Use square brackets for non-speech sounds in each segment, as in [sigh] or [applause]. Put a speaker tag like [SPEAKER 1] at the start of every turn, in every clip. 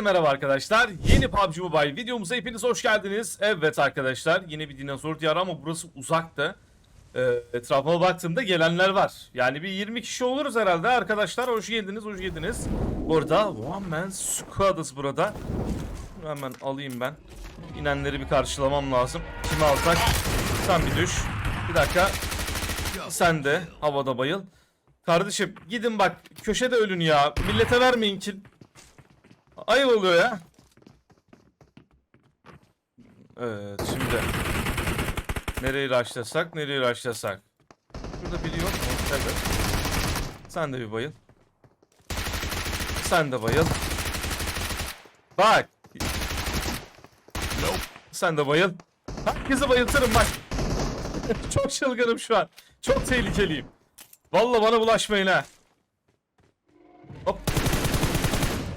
[SPEAKER 1] Herkese merhaba arkadaşlar. Yeni PUBG Mobile videomuza hepiniz hoş geldiniz. Evet arkadaşlar yine bir dinozor diyarı ama burası uzakta. Ee, etrafıma baktığımda gelenler var. Yani bir 20 kişi oluruz herhalde arkadaşlar. Hoş geldiniz, hoş geldiniz. Burada One Man Squad'ız burada. Hemen alayım ben. İnenleri bir karşılamam lazım. Kimi alsak? Sen bir düş. Bir dakika. Sen de havada bayıl. Kardeşim gidin bak köşede ölün ya. Millete vermeyin ki. Ayıp oluyor ya. Evet şimdi. Nereyi raşlasak nereyi raşlasak. Burada biri yok mu? Evet. Sen de bir bayıl. Sen de bayıl. Bak. Sen de bayıl. Herkesi bayıltırım bak. [laughs] Çok çılgınım şu an. Çok tehlikeliyim. Vallahi bana bulaşmayın ha. Hop.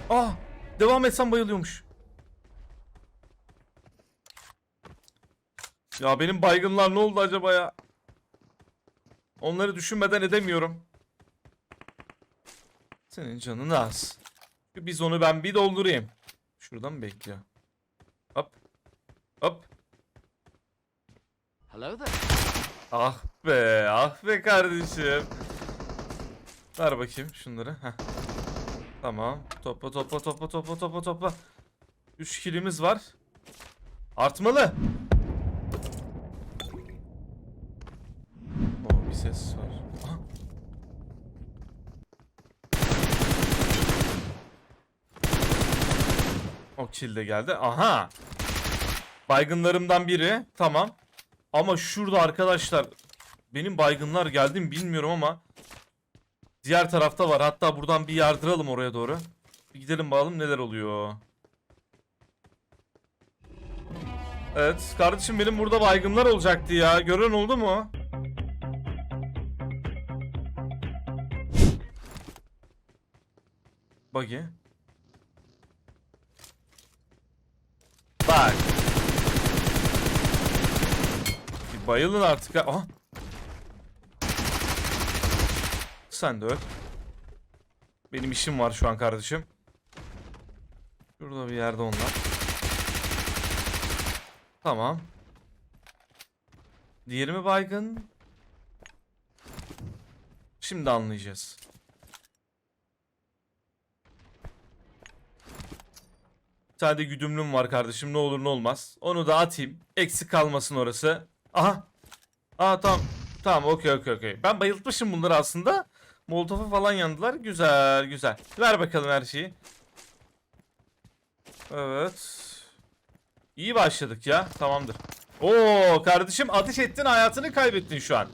[SPEAKER 1] Ah, devam etsem bayılıyormuş. Ya benim baygınlar ne oldu acaba ya? Onları düşünmeden edemiyorum. Senin canın az. Biz onu ben bir doldurayım. Şuradan bekliyor? Hop. Hop.
[SPEAKER 2] Hello there.
[SPEAKER 1] Ah be, ah be kardeşim. Ver bakayım şunları. Heh. Tamam. Topla topla topla topla topla topla. 3 kilimiz var. Artmalı. Oo bir ses var. Aha. O kill de geldi. Aha. Baygınlarımdan biri. Tamam. Ama şurada arkadaşlar benim baygınlar geldi mi bilmiyorum ama diğer tarafta var. Hatta buradan bir yardıralım oraya doğru. Bir gidelim bakalım neler oluyor. Evet kardeşim benim burada baygınlar olacaktı ya. Gören oldu mu? Buggy. Bak. Bir bayılın artık ha. Aha. Sen de öl. Benim işim var şu an kardeşim. Şurada bir yerde onlar. Tamam. Diğeri mi baygın? Şimdi anlayacağız. Bir tane de güdümlüm var kardeşim ne olur ne olmaz. Onu da atayım. Eksik kalmasın orası. Aha. Aa tamam. Tamam okey okey okey. Ben bayıltmışım bunları aslında. Molotof'a falan yandılar. Güzel güzel. Ver bakalım her şeyi. Evet. İyi başladık ya. Tamamdır. Oo kardeşim ateş ettin hayatını kaybettin şu an.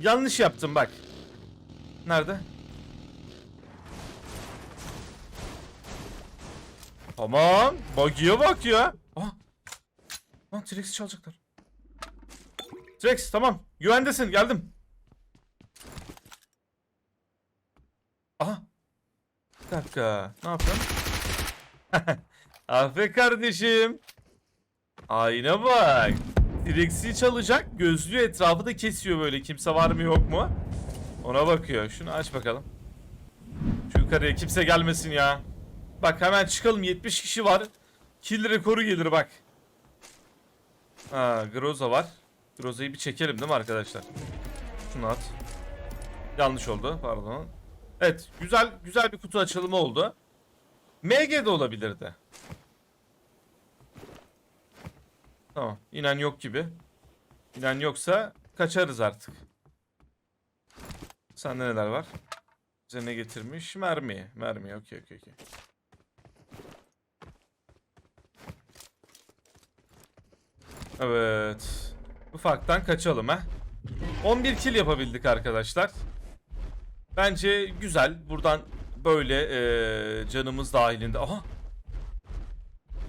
[SPEAKER 1] Yanlış yaptın bak. Nerede? Tamam. Buggy'e bak ya. Aha. Lan T-Rex'i çalacaklar. T-Rex tamam. Güvendesin geldim. Aha. Bir dakika. Ne yapıyorsun? [laughs] Aferin kardeşim. Ayna bak. T-Rex'i çalacak. Gözlüğü etrafı da kesiyor böyle. Kimse var mı yok mu? Ona bakıyor. Şunu aç bakalım. Şu yukarıya kimse gelmesin ya. Bak hemen çıkalım 70 kişi var. Kill rekoru gelir bak. Ha Groza var. Groza'yı bir çekelim değil mi arkadaşlar? Şunu at. Yanlış oldu pardon. Evet güzel güzel bir kutu açılımı oldu. MG de olabilirdi. Tamam inen yok gibi. İnen yoksa kaçarız artık. Sende neler var? Bize ne getirmiş? Mermi. Mermi okey okey okey. Evet. Ufaktan kaçalım ha. 11 kill yapabildik arkadaşlar. Bence güzel. Buradan böyle eee, canımız dahilinde. Aha.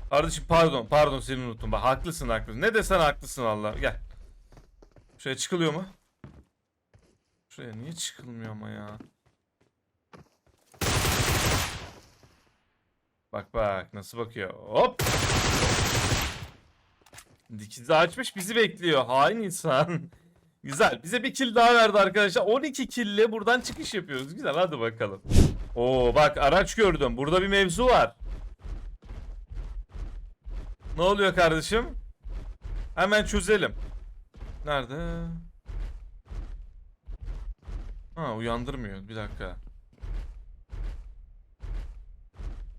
[SPEAKER 1] Kardeşim pardon. Pardon seni unuttum. Bak haklısın haklısın. Ne desen haklısın Allah. Gel. Şuraya çıkılıyor mu? Şuraya niye çıkılmıyor ama ya? Bak bak nasıl bakıyor. Hop. Dikizi açmış bizi bekliyor. Hain insan. Güzel. Bize bir kill daha verdi arkadaşlar. 12 kille buradan çıkış yapıyoruz. Güzel hadi bakalım. Oo bak araç gördüm. Burada bir mevzu var. Ne oluyor kardeşim? Hemen çözelim. Nerede? Ha uyandırmıyor. Bir dakika.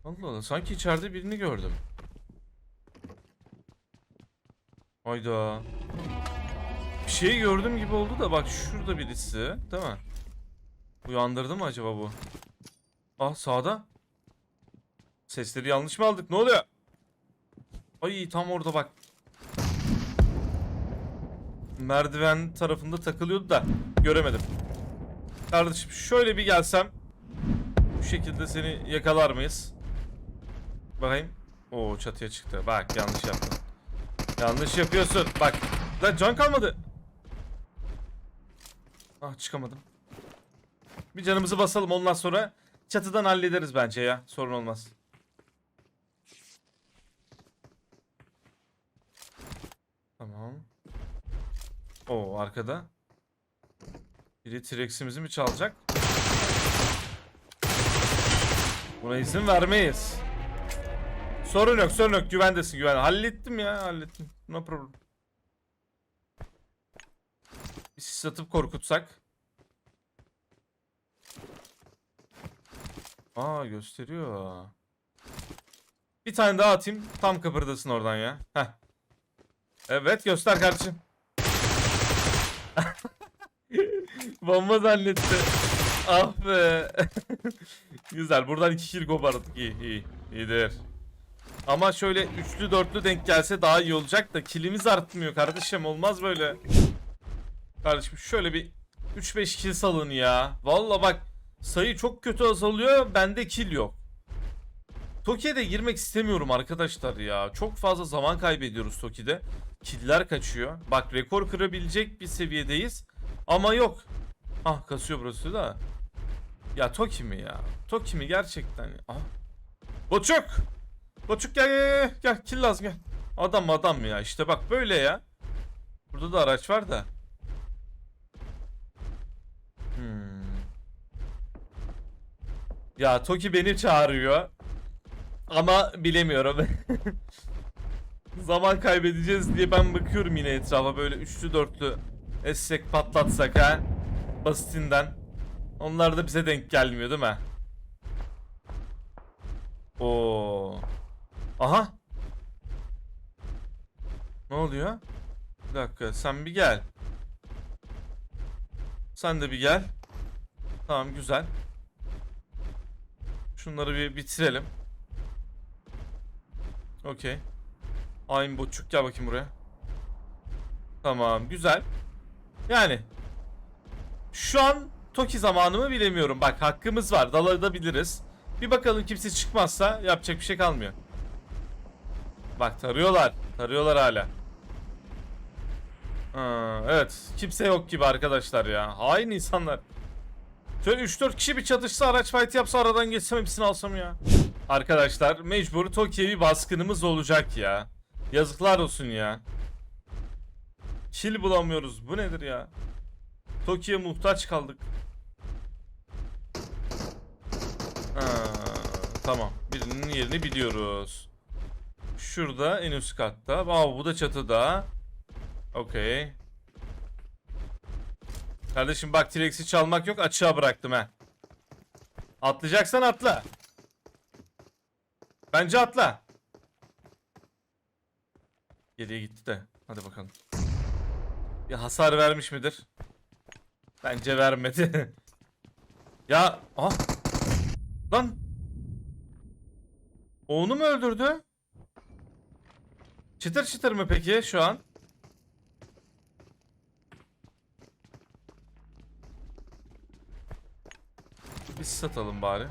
[SPEAKER 1] Allah Allah sanki içeride birini gördüm. Hayda. Şey gördüm gibi oldu da bak şurada birisi değil mi? Uyandırdı mı acaba bu? Ah sağda. Sesleri yanlış mı aldık? Ne oluyor? Ay tam orada bak. Merdiven tarafında takılıyordu da göremedim. Kardeşim şöyle bir gelsem bu şekilde seni yakalar mıyız? Bakayım. Oo çatıya çıktı. Bak yanlış yaptın. Yanlış yapıyorsun. Bak. Da can kalmadı. Ah çıkamadım. Bir canımızı basalım ondan sonra çatıdan hallederiz bence ya. Sorun olmaz. Tamam. Oo arkada. Biri T-Rex'imizi mi çalacak? Buna izin vermeyiz. Sorun yok, sorun yok. Güvendesin, güven. Hallettim ya, hallettim. No problem. Bir sis atıp korkutsak. Aa gösteriyor. Bir tane daha atayım. Tam kıpırdasın oradan ya. Heh. Evet göster kardeşim. [laughs] Bomba zannetti. Ah be. [laughs] Güzel. Buradan iki kill kopardık. İyi iyi. İyidir. Ama şöyle üçlü dörtlü denk gelse daha iyi olacak da kilimiz artmıyor kardeşim. Olmaz böyle. Kardeşim şöyle bir 3-5 kill salın ya. Valla bak sayı çok kötü azalıyor. Bende kill yok. Toki'ye girmek istemiyorum arkadaşlar ya. Çok fazla zaman kaybediyoruz Toki'de. Killer kaçıyor. Bak rekor kırabilecek bir seviyedeyiz. Ama yok. Ah kasıyor burası da. Ya Toki mi ya? Toki mi gerçekten? Ah. Boçuk! Boçuk gel gel. Gel kill lazım gel. Adam adam ya işte bak böyle ya. Burada da araç var da. Ya Toki beni çağırıyor. Ama bilemiyorum. [laughs] Zaman kaybedeceğiz diye ben bakıyorum yine etrafa böyle üçlü dörtlü essek patlatsak ha. Basitinden. Onlar da bize denk gelmiyor değil mi? Oo. Aha. Ne oluyor? Bir dakika sen bir gel. Sen de bir gel. Tamam güzel. Şunları bir bitirelim. Okey. Aynı boçuk gel bakayım buraya. Tamam güzel. Yani. Şu an Toki zamanı mı bilemiyorum. Bak hakkımız var. Daladabiliriz. Bir bakalım kimse çıkmazsa yapacak bir şey kalmıyor. Bak tarıyorlar. Tarıyorlar hala. Ha, evet. Kimse yok gibi arkadaşlar ya. Hain insanlar. Şöyle 3-4 kişi bir çatışsa araç fight yapsa aradan geçsem hepsini alsam ya. Arkadaşlar mecbur Tokyo'ya bir baskınımız olacak ya. Yazıklar olsun ya. Kill bulamıyoruz. Bu nedir ya? Tokyo'ya muhtaç kaldık. Ha, tamam. Birinin yerini biliyoruz. Şurada en üst katta. Aa, bu da çatıda. Okey. Kardeşim bak T-Rex'i çalmak yok açığa bıraktım he. Atlayacaksan atla. Bence atla. Geriye gitti de. Hadi bakalım. Bir hasar vermiş midir? Bence vermedi. [laughs] ya ah. Lan. Onu mu öldürdü? Çıtır çıtır mı peki şu an? Biz satalım bari.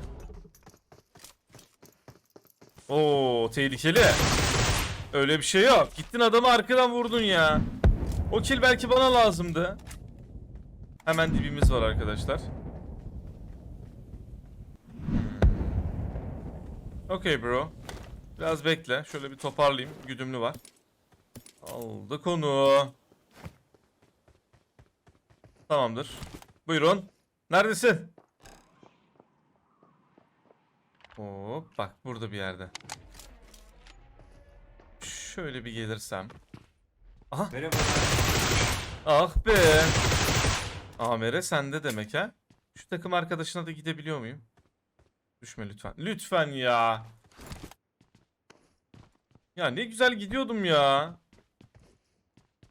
[SPEAKER 1] Oo tehlikeli. Öyle bir şey yok. Gittin adamı arkadan vurdun ya. O kill belki bana lazımdı. Hemen dibimiz var arkadaşlar. Hmm. Okey bro. Biraz bekle. Şöyle bir toparlayayım. Güdümlü var. Aldık onu. Tamamdır. Buyurun. Neredesin? Hop bak burada bir yerde. şöyle bir gelirsem. Aha.
[SPEAKER 2] Merhaba.
[SPEAKER 1] Ah be. Amere sende demek ha. Şu takım arkadaşına da gidebiliyor muyum? Düşme lütfen. Lütfen ya. Ya ne güzel gidiyordum ya.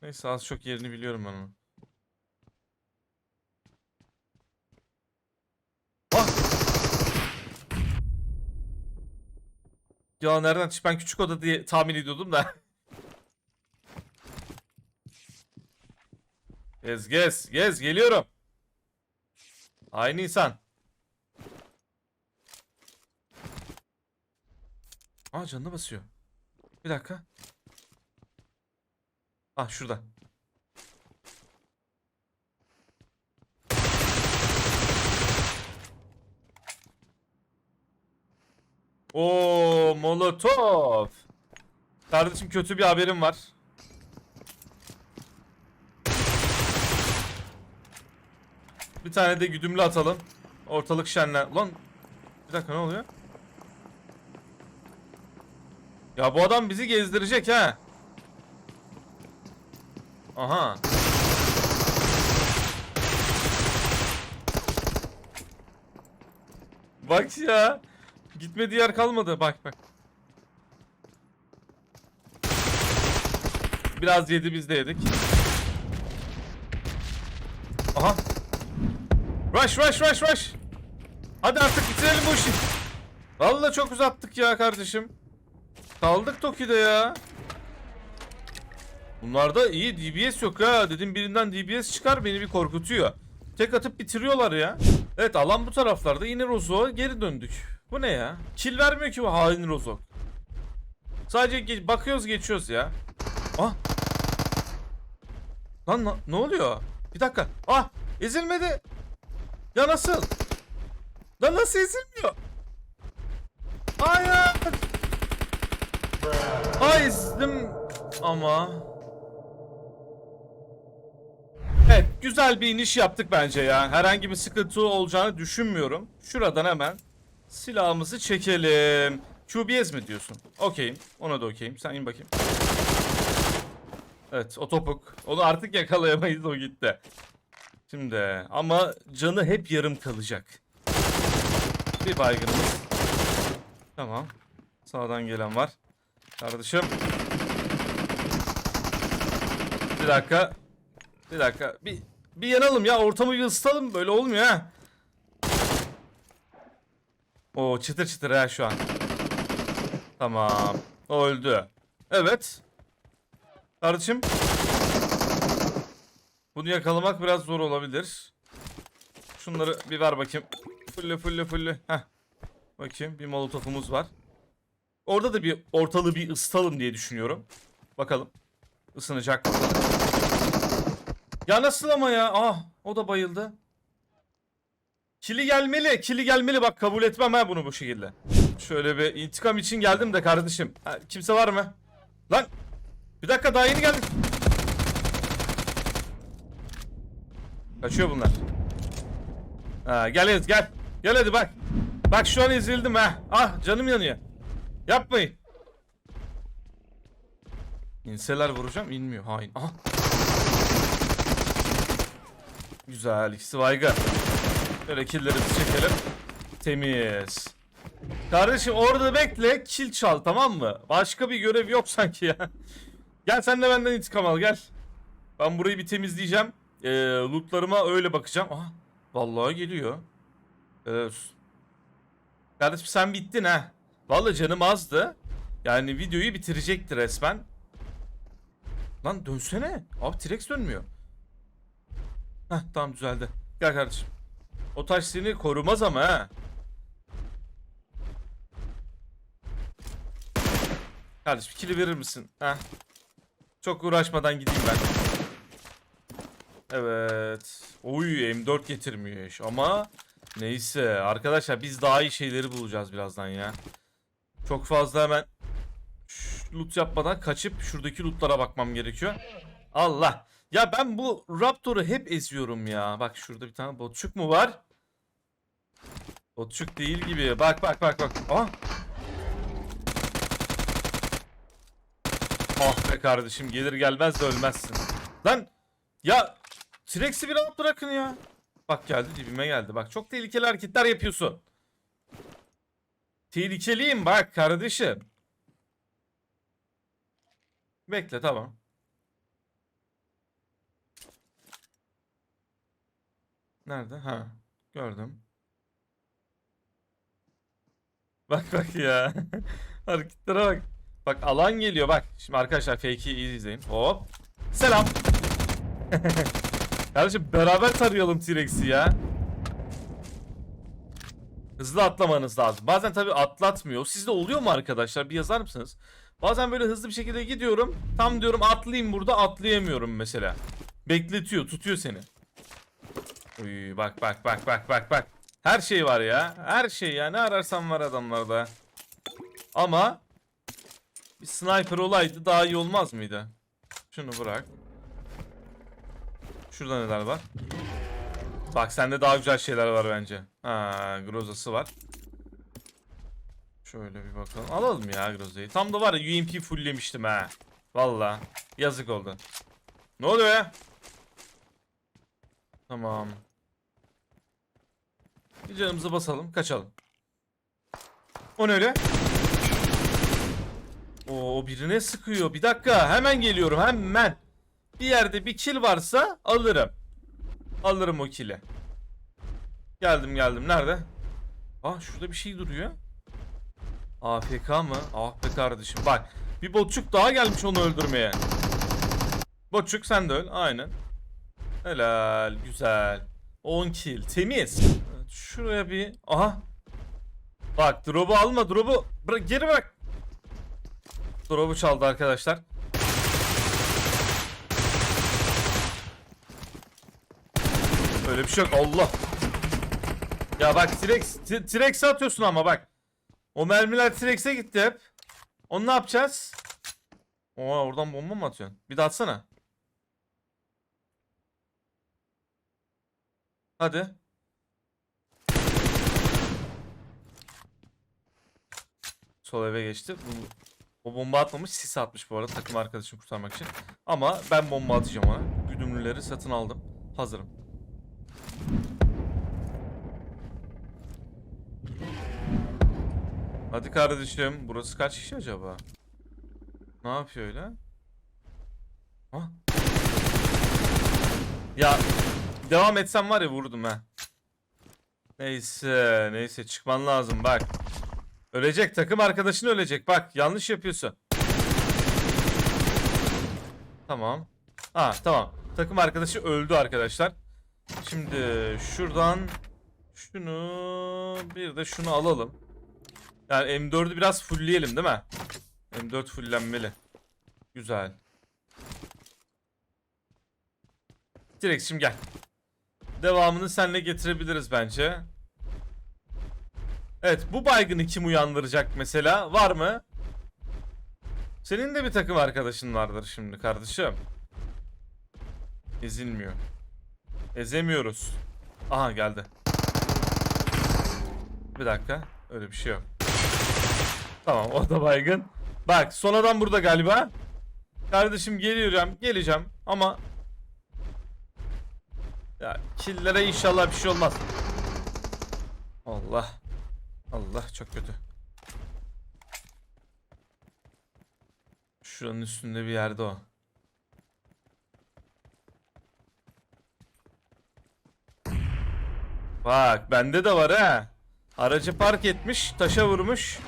[SPEAKER 1] Neyse az çok yerini biliyorum ben onun. Ya nereden çık? Ben küçük oda diye tahmin ediyordum da. Gez gez gez geliyorum. Aynı insan. Aa canına basıyor. Bir dakika. Ah şurada. Oo Molotov. Kardeşim kötü bir haberim var. Bir tane de güdümlü atalım. Ortalık şenlen. Lan bir dakika ne oluyor? Ya bu adam bizi gezdirecek ha. Aha. Bak ya. Gitmediği yer kalmadı. Bak bak. Biraz yedi biz de yedik. Aha. Rush rush rush rush. Hadi artık bitirelim bu işi. Vallahi çok uzattık ya kardeşim. Kaldık Toki'de ya. Bunlarda iyi DBS yok ha. Dedim birinden DBS çıkar beni bir korkutuyor. Tek atıp bitiriyorlar ya. Evet alan bu taraflarda yine Rozo'ya geri döndük. Bu ne ya? Kill vermiyor ki bu hain Rozo. Sadece ge- bakıyoruz geçiyoruz ya. Ah. Lan na- ne oluyor? Bir dakika. Ah ezilmedi. Ya nasıl? Lan nasıl ezilmiyor? Hayır. Ay ezdim ama. Evet güzel bir iniş yaptık bence ya. Herhangi bir sıkıntı olacağını düşünmüyorum. Şuradan hemen silahımızı çekelim. QBS mi diyorsun? Okeyim. Ona da okeyim. Sen in bakayım. Evet o topuk. Onu artık yakalayamayız o gitti. Şimdi ama canı hep yarım kalacak. Bir baygınımız. Tamam. Sağdan gelen var. Kardeşim. Bir dakika. Bir dakika. Bir, bir yanalım ya. Ortamı bir ısıtalım. Böyle olmuyor ha. O çıtır çıtır ha şu an. Tamam. Öldü. Evet. Kardeşim. Bunu yakalamak biraz zor olabilir. Şunları bir ver bakayım. Fulle fulle fulle. Heh. Bakayım bir molotofumuz var. Orada da bir ortalığı bir ısıtalım diye düşünüyorum. Bakalım. Isınacak? Ya nasıl ama ya? Ah o da bayıldı. Kili gelmeli. Kili gelmeli bak kabul etmem ha bunu bu şekilde. Şöyle bir intikam için geldim de kardeşim. Ha, kimse var mı? Lan. Bir dakika daha yeni geldik. Kaçıyor bunlar. Ha, gel hadi gel. Gel hadi bak. Bak şu an ezildim ha. Ah canım yanıyor. Yapmayın. İnseler vuracağım inmiyor hain. Aha. Güzel ikisi baygın. Böyle killlerimizi çekelim. Temiz. Kardeşim orada bekle kill çal tamam mı? Başka bir görev yok sanki ya. [laughs] Gel sen de benden intikam al gel. Ben burayı bir temizleyeceğim. Ee, lootlarıma öyle bakacağım. Aha vallahi geliyor. Evet. Kardeşim sen bittin ha. Vallahi canım azdı. Yani videoyu bitirecekti resmen. Lan dönsene. Abi T-Rex dönmüyor. Heh tamam düzeldi. Gel kardeşim. O taş seni korumaz ama ha. Kardeşim kili verir misin? Heh. Çok uğraşmadan gideyim ben. Evet. Oy M4 getirmiş ama neyse arkadaşlar biz daha iyi şeyleri bulacağız birazdan ya. Çok fazla hemen loot yapmadan kaçıp şuradaki lootlara bakmam gerekiyor. Allah. Ya ben bu Raptor'u hep eziyorum ya. Bak şurada bir tane botçuk mu var? Botçuk değil gibi. Bak bak bak bak. Aa. Ah be kardeşim gelir gelmez de ölmezsin. Lan ya T-Rex'i bir rahat bırakın ya. Bak geldi dibime geldi. Bak çok tehlikeli hareketler yapıyorsun. Tehlikeliyim bak kardeşim. Bekle tamam. Nerede? Ha. Gördüm. [laughs] Bak bak ya. [laughs] Hareketlere bak. Bak alan geliyor bak. Şimdi arkadaşlar fake'i izleyin. Hop. Selam. [laughs] Kardeşim beraber tarayalım T-Rex'i ya. Hızlı atlamanız lazım. Bazen tabii atlatmıyor. Sizde oluyor mu arkadaşlar? Bir yazar mısınız? Bazen böyle hızlı bir şekilde gidiyorum. Tam diyorum atlayayım burada atlayamıyorum mesela. Bekletiyor, tutuyor seni. Uy bak bak bak bak bak bak. Her şey var ya. Her şey ya. Ne ararsan var adamlarda. Ama bir sniper olaydı daha iyi olmaz mıydı? Şunu bırak. Şurada neler var? Bak sende daha güzel şeyler var bence. Ha, Groza'sı var. Şöyle bir bakalım. Alalım ya Groza'yı. Tam da var ya UMP fulllemiştim ha. Valla. Yazık oldu. Ne oluyor ya? Tamam. Bir canımızı basalım. Kaçalım. O ne öyle? Oo birine sıkıyor. Bir dakika. Hemen geliyorum. Hemen. Bir yerde bir kill varsa alırım. Alırım o kill'i. Geldim geldim. Nerede? Ah şurada bir şey duruyor. AFK mı? Ah be kardeşim. Bak. Bir botçuk daha gelmiş onu öldürmeye. Botçuk sen de öl. Aynen. Helal. Güzel. 10 kill. Temiz. Şuraya bir... Aha. Bak drop'u alma. Drop'u bırak, geri bırak. Drop'u çaldı arkadaşlar. Öyle bir şey yok. Allah. Ya bak T-Rex, T-Rex'e atıyorsun ama bak. O mermiler T-Rex'e gitti hep. Onu ne yapacağız? Oha oradan bomba mı atıyorsun? Bir de atsana. Hadi. Sol eve geçti. Bu, o bomba atmamış, sis atmış bu arada takım arkadaşını kurtarmak için. Ama ben bomba atacağım ona. Güdümlüleri satın aldım. Hazırım. Hadi kardeşim. Burası kaç kişi acaba? Ne yapıyor öyle? Ha? Ya devam etsem var ya vurdum ha. Neyse, neyse çıkman lazım bak. Ölecek takım arkadaşın ölecek. Bak yanlış yapıyorsun. Tamam. Ha tamam. Takım arkadaşı öldü arkadaşlar. Şimdi şuradan şunu bir de şunu alalım. Yani M4'ü biraz fullleyelim değil mi? M4 fulllenmeli. Güzel. Direkt şimdi gel. Devamını seninle getirebiliriz bence. Evet bu baygını kim uyandıracak mesela? Var mı? Senin de bir takım arkadaşın vardır şimdi kardeşim. Ezilmiyor. Ezemiyoruz. Aha geldi. Bir dakika. Öyle bir şey yok. Tamam o da baygın. Bak son adam burada galiba. Kardeşim geliyorum. Geleceğim ama ya killere inşallah bir şey olmaz. Allah. Allah çok kötü. Şuranın üstünde bir yerde o. Bak bende de var ha. Aracı park etmiş, taşa vurmuş.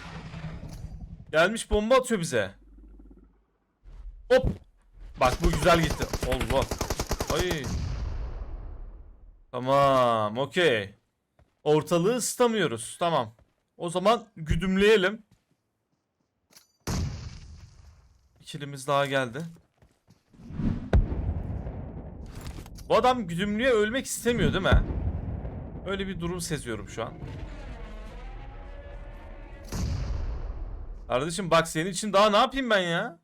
[SPEAKER 1] Gelmiş bomba atıyor bize. Hop. Bak bu güzel gitti. Allah. Ay. Tamam, okey. Ortalığı ısıtamıyoruz. Tamam. O zaman güdümleyelim. İkilimiz daha geldi. Bu adam güdümlüye ölmek istemiyor değil mi? Öyle bir durum seziyorum şu an. Kardeşim bak senin için daha ne yapayım ben ya?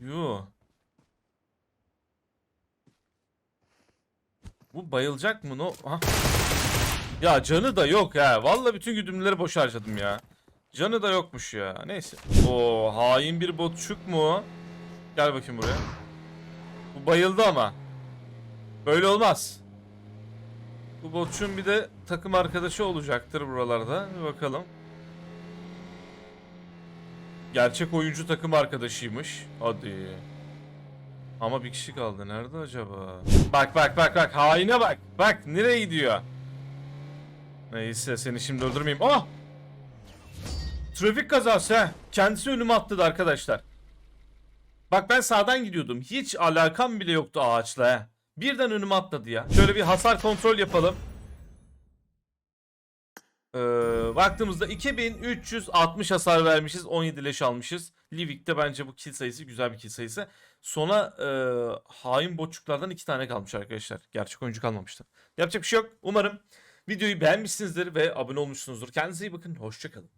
[SPEAKER 1] Yo. Bu bayılacak mı? No. Aha. Ya canı da yok ha. Vallahi bütün güdümleri boş harcadım ya. Canı da yokmuş ya. Neyse. Oo hain bir botçuk mu? Gel bakayım buraya. Bu bayıldı ama. Böyle olmaz. Bu botçun bir de takım arkadaşı olacaktır buralarda. Bir bakalım. Gerçek oyuncu takım arkadaşıymış. Hadi. Ama bir kişi kaldı. Nerede acaba? Bak bak bak bak. Haine bak. Bak nereye gidiyor? Neyse seni şimdi öldürmeyeyim. Oh! Trafik kazası he. Kendisi önüme atladı arkadaşlar. Bak ben sağdan gidiyordum. Hiç alakam bile yoktu ağaçla he. Birden önüme atladı ya. Şöyle bir hasar kontrol yapalım. Ee, baktığımızda 2360 hasar vermişiz. 17 leş almışız. Livik'te bence bu kill sayısı güzel bir kill sayısı. Sona e, hain botçuklardan iki tane kalmış arkadaşlar. Gerçek oyuncu kalmamıştı. Yapacak bir şey yok. Umarım videoyu beğenmişsinizdir ve abone olmuşsunuzdur. Kendinize iyi bakın. Hoşçakalın.